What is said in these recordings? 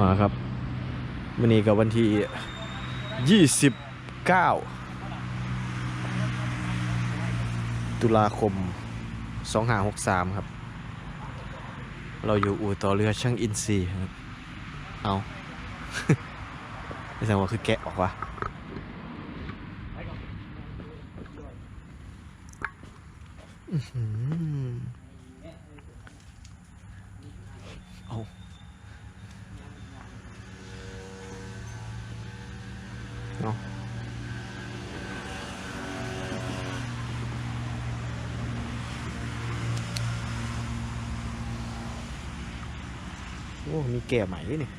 มาครับวันนี้กับวันที่ยี่สิบเก้าตุลาคมสองห้าหกสามครับ เราอยู่อู่ต่อเรือช่างอินซีครับ เอาไม่ใช่ว่าคือแกะออกวะอือหือเอาเอาโอ้มีแก่ใหม่ด้วยนี่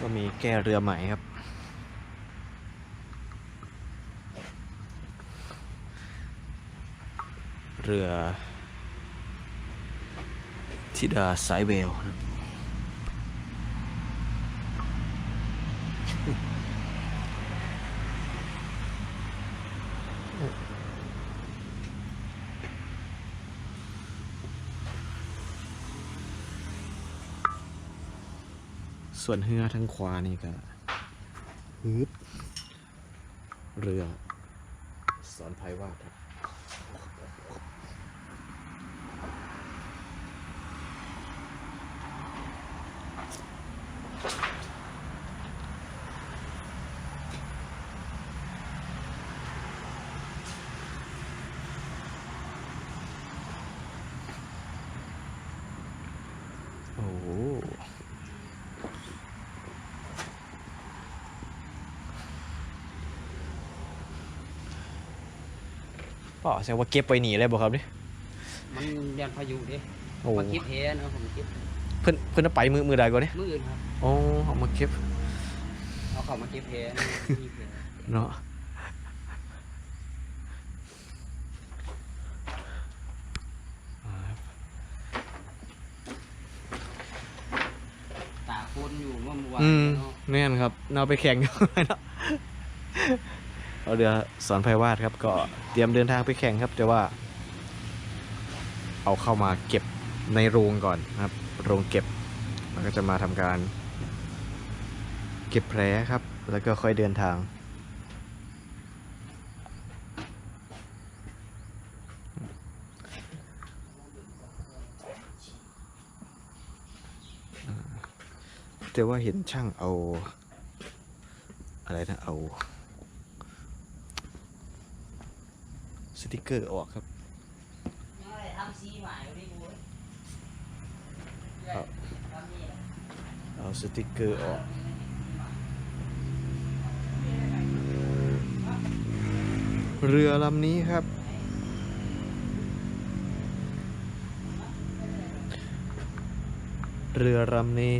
ก็มีแก้เรือใหม่ครับ เรือ ทิดาสายเวลส่วนเรือทางขวานี่ก็ฮึบเรือ สอนภัยวาดครับ โอ้โห ป่อแสดงว่าเก็บไปหนีเลยบ่ครับนี่มันยันพายุดิโอ้มาคิดเห็นเอาผมคิดเพิ่นเพิ่นเอาไปมือมือใดก่อนนี่มืออื่นครับโอ้เอามาเก็บเอาเขามาเก็บเห็นมีเห็นเนาะตาคนอยู่เมื่อวานอืมเนาะแน่นครับเอาไปแข่งกันเนาะ เอาเรือสอนไพวาดครับ ก็เตรียมเดินทางไปแข่งครับ แต่ว่า เอาเข้ามาเก็บในโรงก่อนนะครับ โรงเก็บแล้วก็จะมาทำการ เก็บแผลครับ แล้วก็ค่อยเดินทางแต่ว่าเห็นช่างเอา อะไรนะเอา ติกเกอร์ออกครับทำสีใหม่ดิบูครับเอาสติกเกอร์ออกเรือลำนี้ครับ เรือลำนี้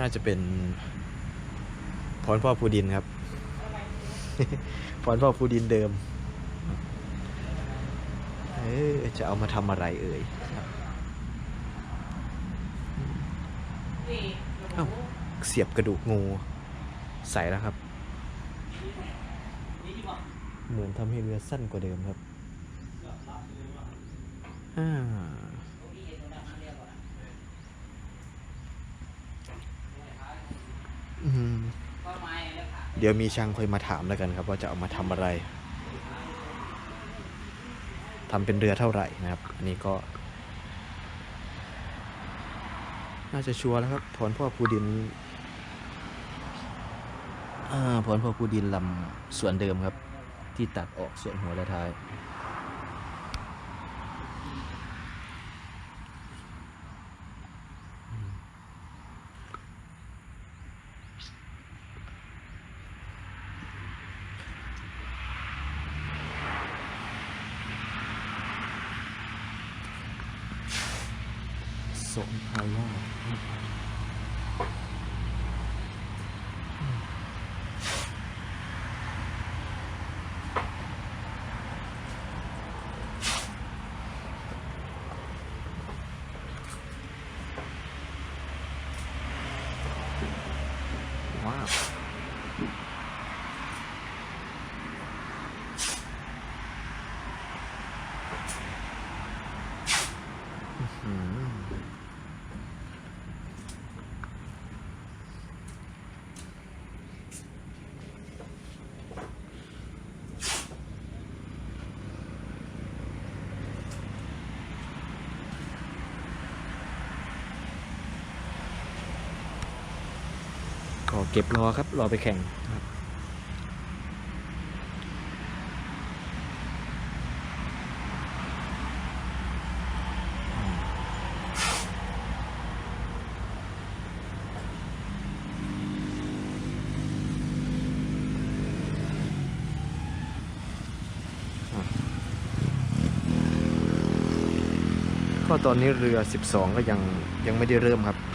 น่าจะเป็นพรพ่อภูดินครับพรพ่อภูดินเดิม เออจะเอามาทำอะไรเอ่ยครับเอ้าเสียบกระดูกงู ใส่แล้วครับ เหมือนทำให้เรือสั้นกว่าเดิมครับอ่าอืม ก็ไม้ เดี๋ยวมีช่างค่อยมาถามแล้วกันครับ ว่าจะเอามาทำอะไรทำเป็นเรือเท่าไหร่นะครับ อันนี้ก็ น่าจะชัวร์แล้วครับ ผลพ่อภูดินอ่าพรพ่อภูดินลำส่วนเดิมครับ ที่ตัดออกส่วนหัวและท้าย สมภาวะ อืมก็ เก็บรอครับ รอไปแข่งครับก็ตอนนี้เรือ 12 ก็ยังยังไม่ได้เริ่มครับ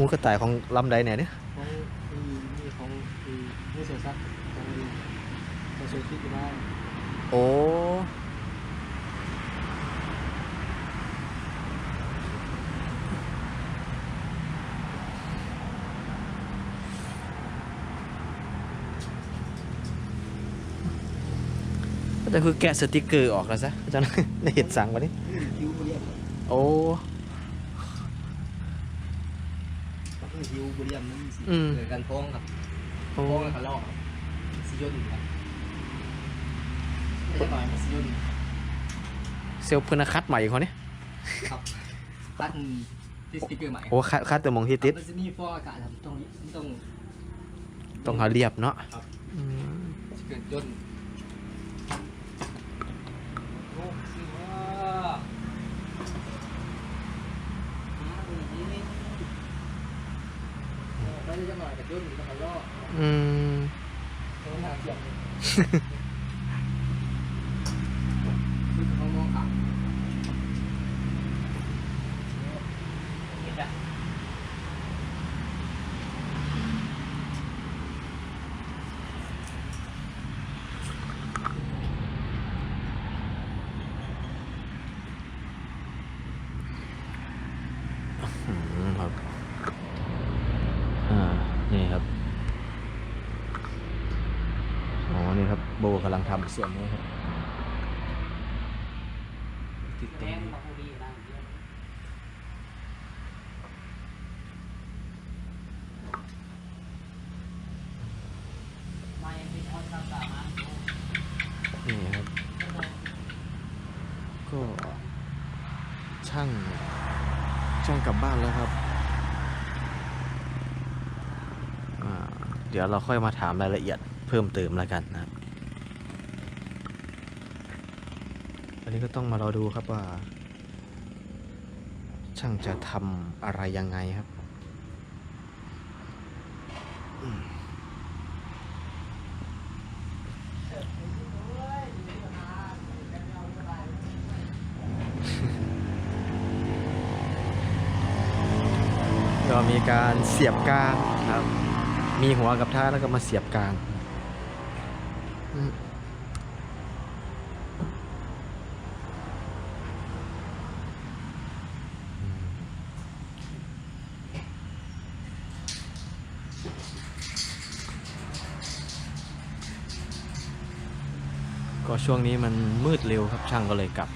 หูกระต่ายของลำใดเนี่ยเนี่ยของมีมีของมีมีเสือซักของมีของเสือที่ได้โอ้แต่คือแกะสติกเกอร์ออกแล้วซะอาจารย์ได้เห็นสั่งมาดิหิวบุเรียมโอ้ ต้องหิวบุเรียมนั่นสิอืม เกิดการพ้องครับโอ้โค้งแล้วก็ลอกสิยนครับไม่ใช่หน่อยมันสิยนเซลล์พนคัดใหม่เขาเนี่ยครับตั้งที่สติ๊กเกอร์ใหม่โอ้คัดคัดแต่มองที่ติด มันจะมีฟอกอากาศครับต้องต้อง ต้องหาเรียบเนาะครับ อืม เกิดยนโอ้สิว่า ไป ได้จังหน่อยกับยนแล้วก็ลอกอืมเขาหน้าเกี่ยวคือเขามองขับ อืมครับ อ่า นี่ครับ อ๋อ นี่ครับ โบ กำลังทำส่วนนี้ครับติดตรงนี้นี่ครับ ก็ช่างช่างกลับบ้านแล้วครับ เดี๋ยวเราค่อยมาถามรายละเอียดเพิ่มเติมแล้วกันนะครับ อั นนี้ก็ต้องมารอดูครับว่า ช่างจะทำอะไรยังไงครับก็มีการเสียบกลางครับ มีหัวกับท้ายแล้วก็มาเสียบกลาง อืม ก็ช่วงนี้มันมืดเร็วครับช่างก็เลยกลับ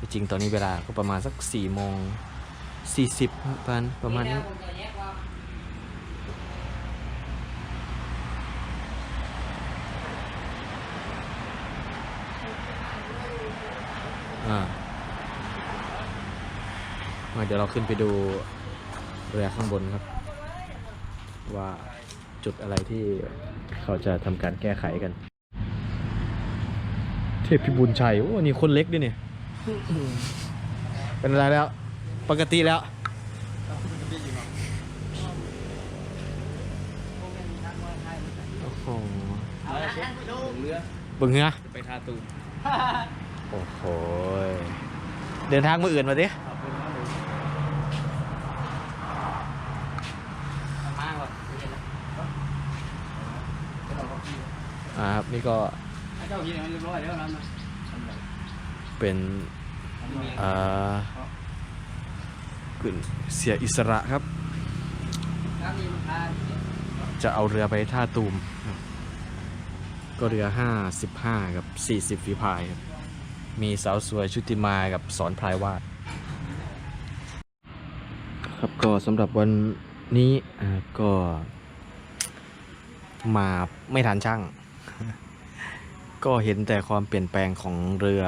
จริงๆตอนนี้เวลาก็ประมาณสัก4โมง40ครับประมาณประมาณนี้มาเดี๋ยวเราขึ้นไปดูเรือข้างบนครับ ว่าจุดอะไรที่เขาจะทำการแก้ไขกัน เทพพิบูลชัย โอ้นี่คนเล็กด้วยเนี่ย เป็นอะไรแล้ว ปกติแล้วโอ้โหเอาละท่านผู้ชมเรือเบึงเหงือไปทาตูนเโอ้โหยเดินทางมืออื่นมาดิเอาเป็นว่าเลยมากกว่าเห็นแล้วเราก็พี่อ่าครับนี่ก็ให้ เจ้าพี่ให้เรียบร้อยแล้วนั้นนะเป็นทำไรอ่าขึ้นเสียอิสระครับ จะเอาเรือไปท่าตูม ก็เรือห้าสิบห้ากับสี่สิบฝีพายครับ มีสาวสวยชุติมากับสอนพรายวาดครับก็สำหรับวันนี้ก็มาไม่ทันช่าง ก็เห็นแต่ความเปลี่ยนแปลงของเรือ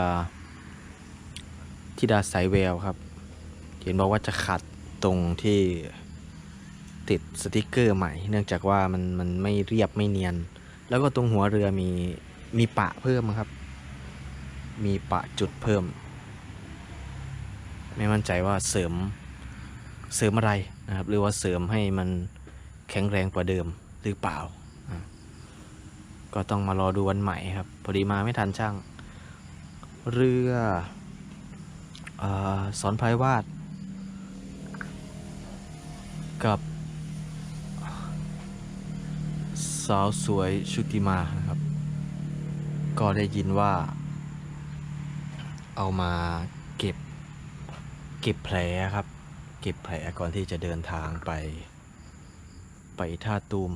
ทิดาสายแววครับ เห็นบอกว่าจะขัดตรงที่ติดสติกเกอร์ใหม่ เนื่องจากว่ามันมันไม่เรียบไม่เนียน แล้วก็ตรงหัวเรือมีมีปะเพิ่มครับ มีปะจุดเพิ่ม ไม่มั่นใจว่าเสริมเสริมอะไรนะครับ หรือว่าเสริมให้มันแข็งแรงกว่าเดิมหรือเปล่า ก็ต้องมารอดูวันใหม่ครับ พอดีมาไม่ทันช่าง เรืออสอนพายวาด กับสาวสวยชุติมานะครับ ก็ได้ยินว่า เอามาเก็บ เก็บแผลครับ เก็บแผลก่อนที่จะเดินทางไป ไปท่าตูม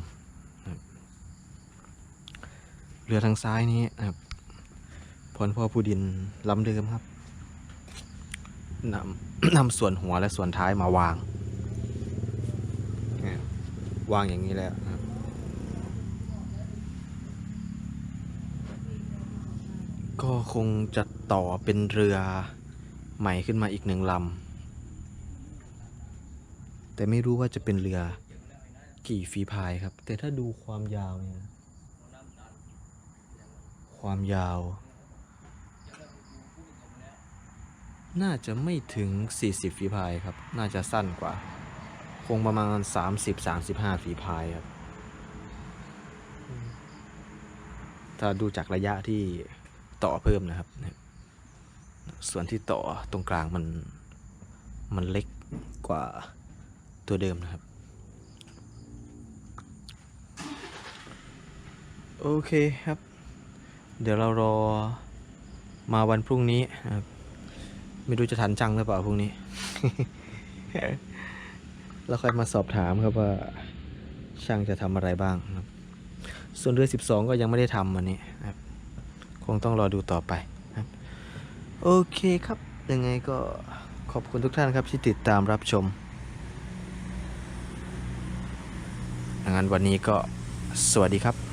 รือทางซ้ายนี้นะครับพลพ่อผู้ดินลำเดิมครับนำนำส่วนหัวและส่วนท้ายมาวาง วางอย่างนี้แล้วก็คงจะต่อเป็นเรือใหม่ขึ้นมาอีกหนึ่งลำ แต่ไม่รู้ว่าจะเป็นเรือกี่ฝีพายครับ แต่ถ้าดูความยาวเนี่ย ความยาว น่าจะไม่ถึง 40 ฝีพายครับ น่าจะสั้นกว่า คงประมาณ 30-35 ฝีพายครับ ถ้าดูจากระยะที่ต่อเพิ่มนะครับ ส่วนที่ต่อตรงกลางมันมันเล็กกว่าตัวเดิมนะครับ โอเคครับ เดี๋ยวเรารอมาวันพรุ่งนี้นะครับ ไม่รู้จะทันจังหรือเปล่าพรุ่งนี้ แล้วค่อยมาสอบถามครับว่าช่างจะทำอะไรบ้างครับ ส่วนเรือ 12 ก็ยังไม่ได้ทำวันนี้ครับ คงต้องรอดูต่อไปครับ โอเคครับ ยังไงก็ขอบคุณทุกท่านครับที่ติดตามรับชมดังนั้นวันนี้ก็สวัสดีครับ